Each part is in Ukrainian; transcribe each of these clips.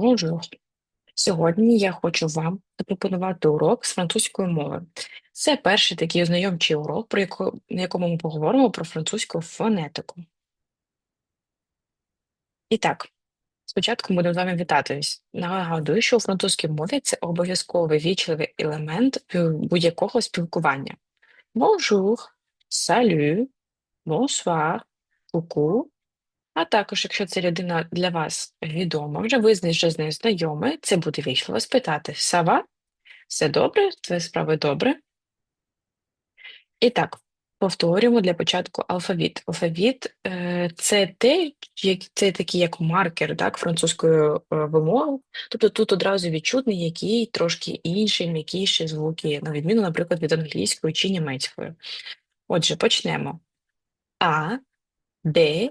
Bonjour. Сьогодні я хочу вам запропонувати урок з французької мови. Це перший такий ознайомчий урок, про яко- на якому ми поговоримо про французьку фонетику. І так, спочатку будемо з вами вітатись. Нагадую, що у французькій мові це обов'язковий вічливий елемент будь-якого спілкування. Bonjour, salut, bonsoir, coucou. А також, якщо ця людина для вас відома, вже ви вже з нею знайомі, це буде вічливо спитати «Ça va?» Все добре? Твої справи добре? І так, повторюємо для початку алфавіт. Алфавіт е, це те, це такий як маркер так, французької е, вимови. Тобто тут одразу відчутний, який трошки інший, м'якіші звуки, на відміну, наприклад, від англійської чи німецької. Отже, почнемо. А, Б,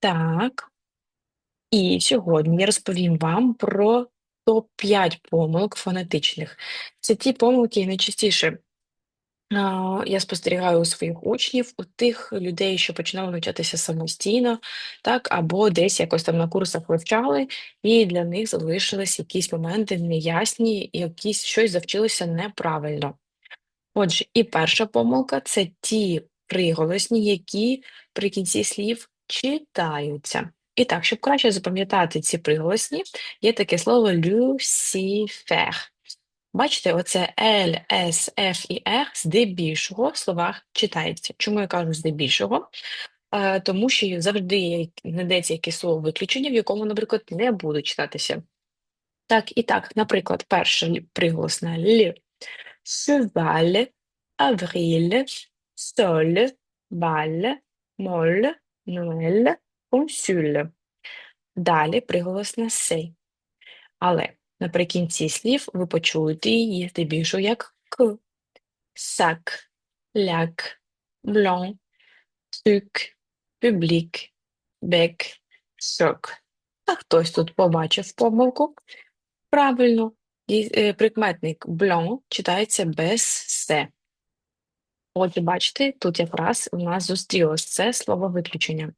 Так, і сьогодні я розповім вам про топ-5 помилок фонетичних. Це ті помилки, які найчастіше а, я спостерігаю у своїх учнів, у тих людей, що починали навчатися самостійно, так, або десь якось там на курсах вивчали, і для них залишились якісь моменти неясні, якісь щось завчилися неправильно. Отже, і перша помилка це ті приголосні, які при кінці слів читаються. І так, щоб краще запам'ятати ці приголосні, є таке слово «lucifer». Бачите, оце L, S, F і R здебільшого в словах читається. Чому я кажу здебільшого? Е, тому що завжди знайдеться якесь слово виключення, в якому, наприклад, не буде читатися. Так, і так, наприклад, перша лі- приголосна Л. Cheval, avril, sol, bal, мол, Noël, consul. Далі приголосна «се». Але наприкінці слів ви почуєте її здебільшого як «к». Сак, ляк, блон, трюк, публік, бек, сок. А хтось тут побачив помилку? Правильно, е, прикметник блон читається без «се». Отже, бачите, тут якраз у нас зустрілось це слово виключення.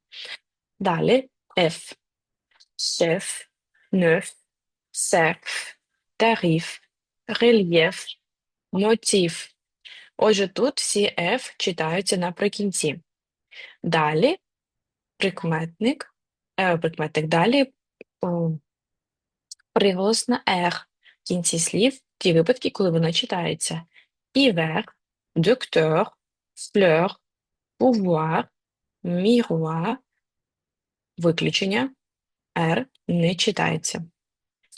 Далі F. Chef, neuf, cerf, тариф, рельєф, мотив. Отже, тут всі F читаються наприкінці. Далі прикметник, е, прикметник далі о, приголосна R в кінці слів, ті випадки, коли вона читається. Hiver, docteur, fleur, pouvoir, miroir, виключення, R не читається.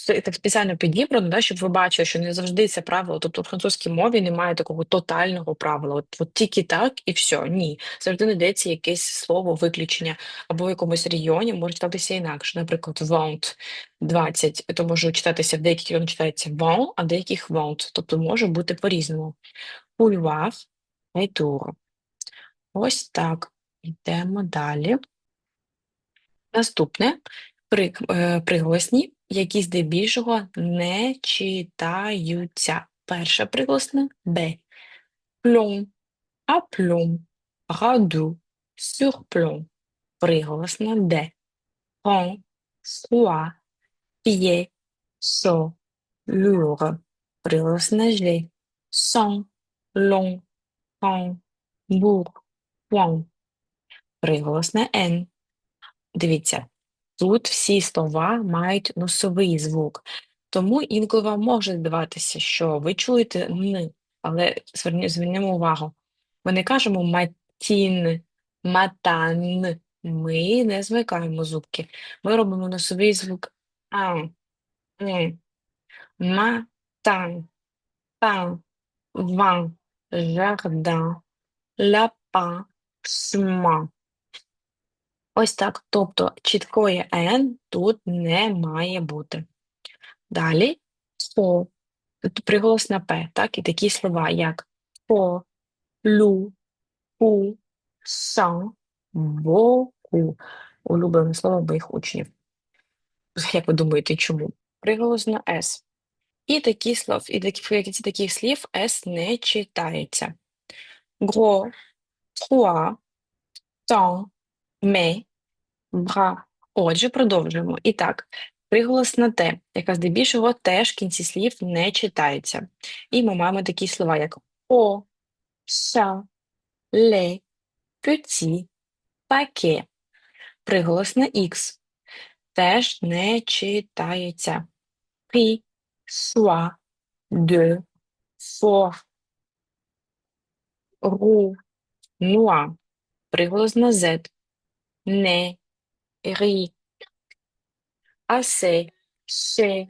Так спеціально підібрано, да, щоб ви бачили, що не завжди це правило. Тобто в французькій мові немає такого тотального правила. От, от тільки так і все. Ні. Завжди знайдеться якесь слово виключення, або в якомусь регіоні може читатися інакше. Наприклад, vent 20, то може читатися в деяких регіонах читається vent, а в деяких vent. Тобто може бути по-різному. Пульвар, рetour. Ось так. Йдемо далі. Наступне прик, е, приголосні, які здебільшого не читаються. Перша приголосна Б. Плом, аплом, раду, сюрплом. Приголосна Д. Рон, фруа, п'є, со, люр. Приголосна Ж. Сон, лон, пон, бур, пон. Приголосна Н. Дивіться, тут всі слова мають носовий звук, тому інколи вам може здаватися, що ви чуєте «н», але звернемо увагу. Ми не кажемо матін, матан. Ми не змикаємо зубки. Ми робимо носовий звук ан, н, матан, пан, ван, жардин, лапан, сма. Ось так. Тобто чіткої Н тут не має бути. Далі «фо». Тут приголос на П, так? І такі слова, як «фо», «лу», «пу», «сан», «боку». Улюблене слово моїх учнів. Як ви думаєте, чому? Приголос на С. І такі слов, і в якості таких слів С не читається. Гро, trois, tant, mais, bras. Отже, продовжуємо. І так, приголос на те, яка здебільшого теж в кінці слів не читається. І ми маємо такі слова, як о, ша, ле, petit, paquet. Приголос на Х теж не читається. Pris, soit, de, fort, roux, noir. Приголос на Z. Не, рі, асе, ще,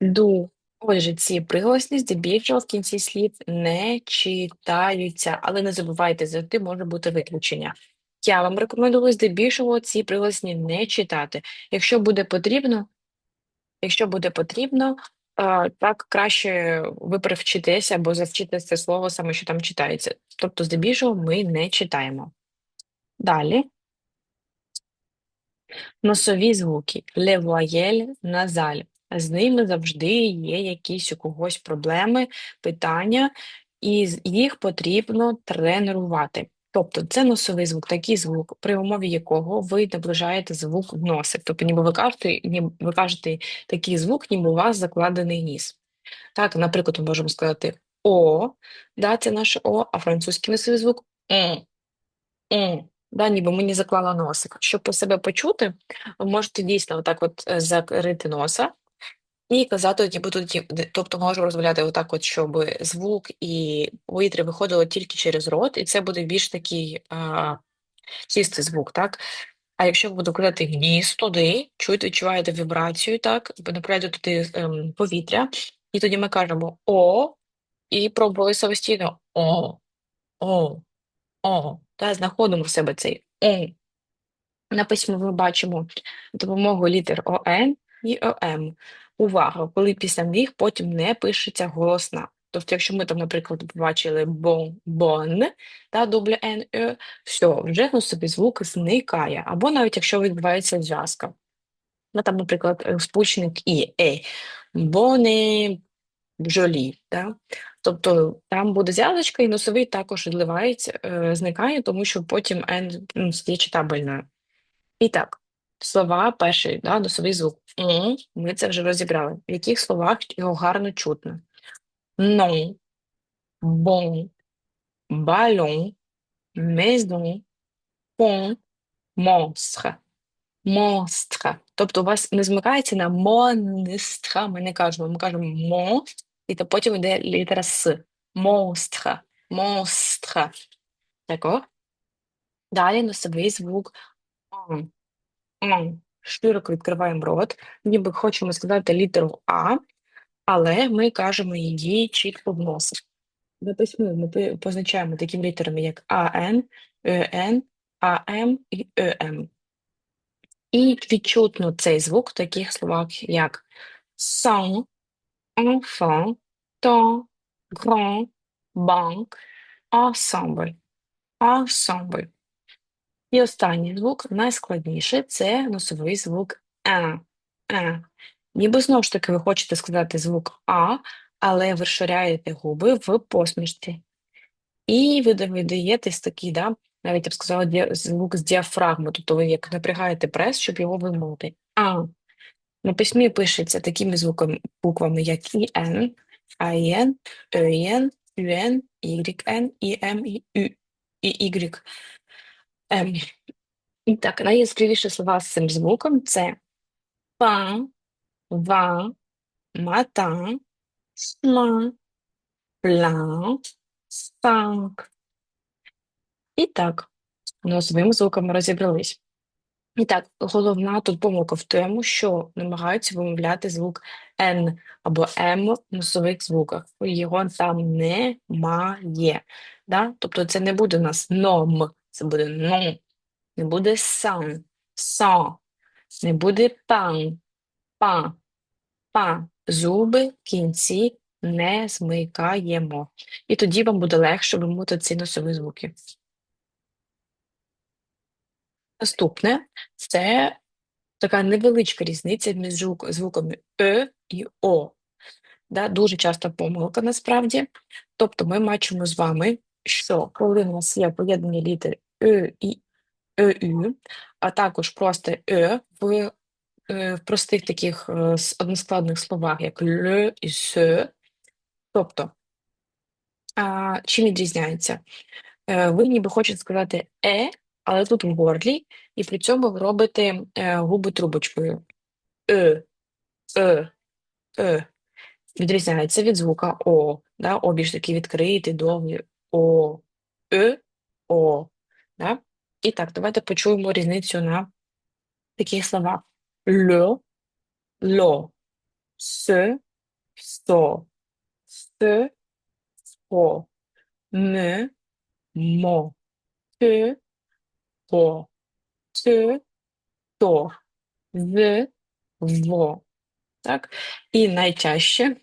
ду. Отже, ці приголосні здебільшого в кінці слів не читаються, але не забувайте, завжди може бути виключення. Я вам рекомендую здебільшого ці приголосні не читати. Якщо буде потрібно, якщо буде потрібно, так краще ви привчитеся або завчите це слово саме, що там читається. Тобто, здебільшого ми не читаємо. Далі. Носові звуки le nasal. З ними завжди є якісь у когось проблеми, питання, і їх потрібно тренувати. Тобто це носовий звук, такий звук, при умові якого ви наближаєте звук в носик. Тобто, ніби ви кажете, ніби ви кажете такий звук, ніби у вас закладений ніс. Так, наприклад, ми можемо сказати О, да, це наше О, а французький носовий звук М. М. Да, ніби мені заклала носик. Щоб по себе почути, ви можете дійсно отак от е, закрити носа і казати, ніби тут, ті- тобто можу розмовляти отак, от, щоб звук і повітря виходило тільки через рот, і це буде більш такий а, чистий звук, так? А якщо буду кидати ніс туди, чуєте, відчуваєте вібрацію, так, направляєте туди ем, повітря, і тоді ми кажемо О, і пробували самостійно О, О. О, та знаходимо в себе цей О. На письмі ми бачимо допомогу літер ОН і ОМ. Увага, коли після них потім не пишеться голосна. Тобто, якщо ми там, наприклад, побачили бон, бон, та дубля Н, Е, все, вже носовий звук зникає. Або навіть якщо відбувається зв'язка. Ну, там, наприклад, е, сполучник І, Е, бони, бджолі. Да? Тобто там буде зв'язочка, і носовий також відливається, е, зникає, тому що потім N ну, стає читабельною. І так, слова перший, да, носовий звук. Ми це вже розібрали. В яких словах його гарно чутно? Non, bon, ballon, maison, pont, monstre. Монстра. Тобто у вас не змикається на монстра, ми не кажемо, ми кажемо мо, і то потім йде літера С. Монстра. Монстра. Тако. Далі носовий звук он. Широко відкриваємо рот, ніби хочемо сказати літеру А, але ми кажемо її чітко в носик. На письмі ми позначаємо такими літерами, як АН, ЕН, АМ і ЕМ. І відчутно цей звук в таких словах, як sans, enfant, temps, grand, banque, ensemble, ensemble. І останній звук, найскладніший, це носовий звук «а», «а». Ніби знову ж таки ви хочете сказати звук А, але ви розширяєте губи в посмішці. І ви видаєтесь такий, да, навіть я б сказала, звук з діафрагми, тобто ви як напрягаєте прес, щоб його вимовити. А. На письмі пишеться такими звуками, буквами, як ІН, АН, ЕН, ЮН, YN, ІМ, і Ю, і І так, найяскравіші слова з цим звуком це пан, ва, матан, сма, план, станк. І так, носовими звуками розібрались. І так, головна тут помилка в тому, що намагаються вимовляти звук Н або М в носових звуках. Його там немає. Да? Тобто це не буде у нас ном, це буде ном, не буде сан, сан, не буде пан, пан, пан. зуби, кінці не змикаємо. І тоді вам буде легше вимовити ці носові звуки. Наступне це така невеличка різниця між звуками Е і О. Да, дуже часто помилка насправді. Тобто ми бачимо з вами, що коли в нас є поєднання літер Е і ЕЮ, а також просто Е в, е, в простих таких е, односкладних словах, як ле і се. Тобто, а, чим відрізняється? Е, ви ніби хочете сказати Е, але тут в горлі, і при цьому ви робите губи трубочкою. Е, е, е. Відрізняється від звука О. Да? О більш такий відкритий, довгий О, Е, О. Да? І так, давайте почуємо різницю на таких словах. Льо, ло, се, со, се, со, ме, мо, те, по, те, то, з, во. Так? І найтяжче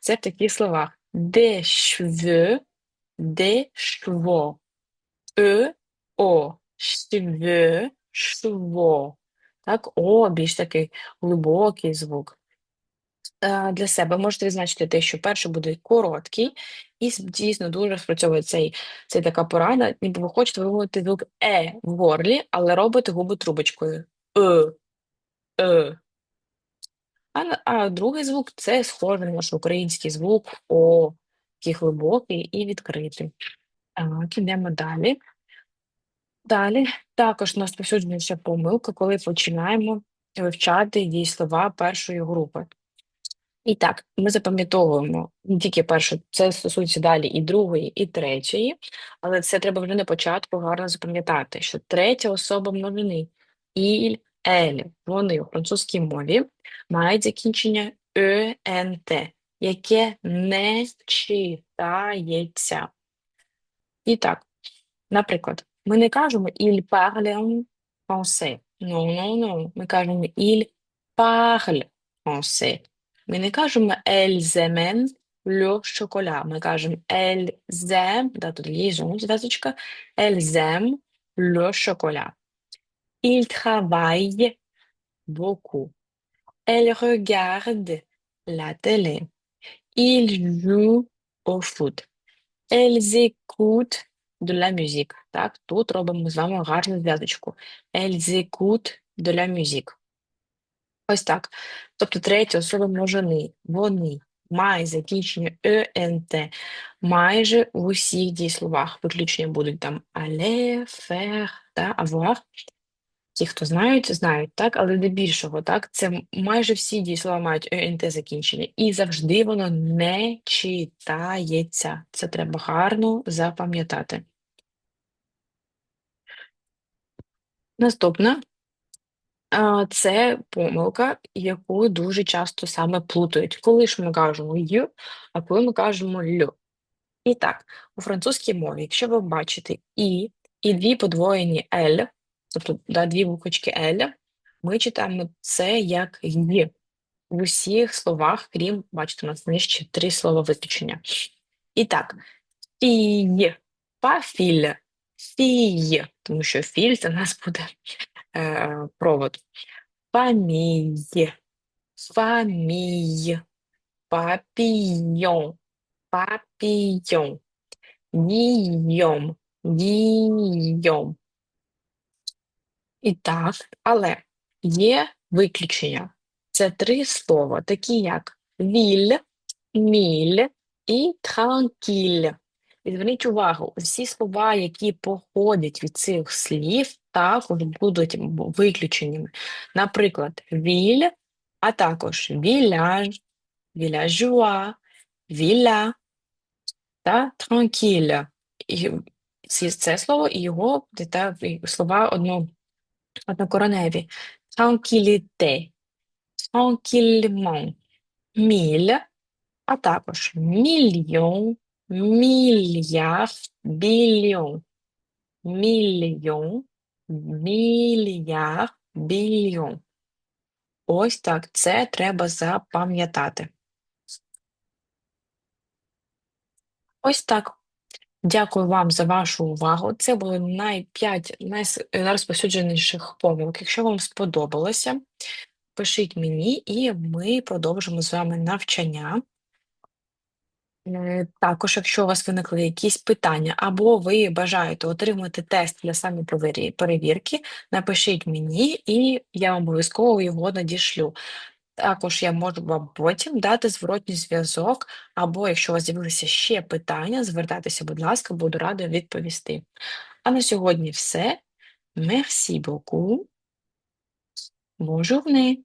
це в таких словах. Де шве, де шво. Е, о, шве, шво. Так, о, більш такий глибокий звук. Е, Для себе можете відзначити те, що перший буде короткий, і дійсно дуже спрацьовує цей, цей така порада, ніби ви хочете вимовити звук Е в горлі, але робите губи трубочкою. Е, е. А, а другий звук це схожий на наш український звук О, такий глибокий і відкритий. Так, ідемо далі. Далі також у нас повсюджується помилка, коли починаємо вивчати дієслова першої групи. І так, ми запам'ятовуємо не тільки першу, це стосується далі і другої, і третьої, але це треба вже на початку гарно запам'ятати, що третя особа множини іль, ель, вони у французькій мові мають закінчення ент, яке не читається. І так, наприклад, ми не кажемо il parle en français. Non, non, non. Ми кажемо il parle français. Ми не кажемо elles aiment le chocolat. Ми кажемо elles aiment, да, тут liaison, зв'язочка, elles aiment le chocolat. Il travaille beaucoup. Elle regarde la télé. Il joue au foot. Elles écoutent de la musique. Так, тут робимо з вами гарну зв'язочку. Elles écoutent de la musique. Ось так. Тобто третя особа множини. Вони має закінчення ент майже в усіх дієсловах. Виключення будуть там aller, faire, та avoir. Ті, хто знають, знають, так, але здебільшого, так, це майже всі дієслова мають ент закінчення, і завжди воно не читається. Це треба гарно запам'ятати. Наступна це помилка, яку дуже часто саме плутають. Коли ж ми кажемо й, а коли ми кажемо ль. І так, у французькій мові, якщо ви бачите і, і дві подвоєні л, тобто да, дві буквочки л, ми читаємо це як й. В усіх словах, крім, бачите, у нас нижче три слова виключення. І так, фій, пафіль, фій, тому що філь це у нас буде е, провод. Фамій, фамій, папійон, папійон, дійом, дійом. І так, але є виключення. Це три слова, такі як віль, міль і транкіль. І зверніть увагу, всі слова, які походять від цих слів, також будуть виключеннями. Наприклад, віль, а також віляж, віляжуа, віля та транкіль. І це слово і його та, слова одно, однокореневі. Tranquillité, tranquillement, міль, а також мільйон, Мільярд, більйон. Мільйон, мільярд, більйон. Ось так це треба запам'ятати. Ось так. Дякую вам за вашу увагу. Це були найп'ять 5 найрозповсюдженіших помилок. Якщо вам сподобалося, пишіть мені, і ми продовжимо з вами навчання. Е, також, якщо у вас виникли якісь питання, або ви бажаєте отримати тест для самоперевірки, перевірки, напишіть мені, і я обов'язково його надішлю. Також я можу вам потім дати зворотній зв'язок, або якщо у вас з'явилися ще питання, звертайтеся, будь ласка, буду рада відповісти. А на сьогодні все. Merci beaucoup. Bonne journée.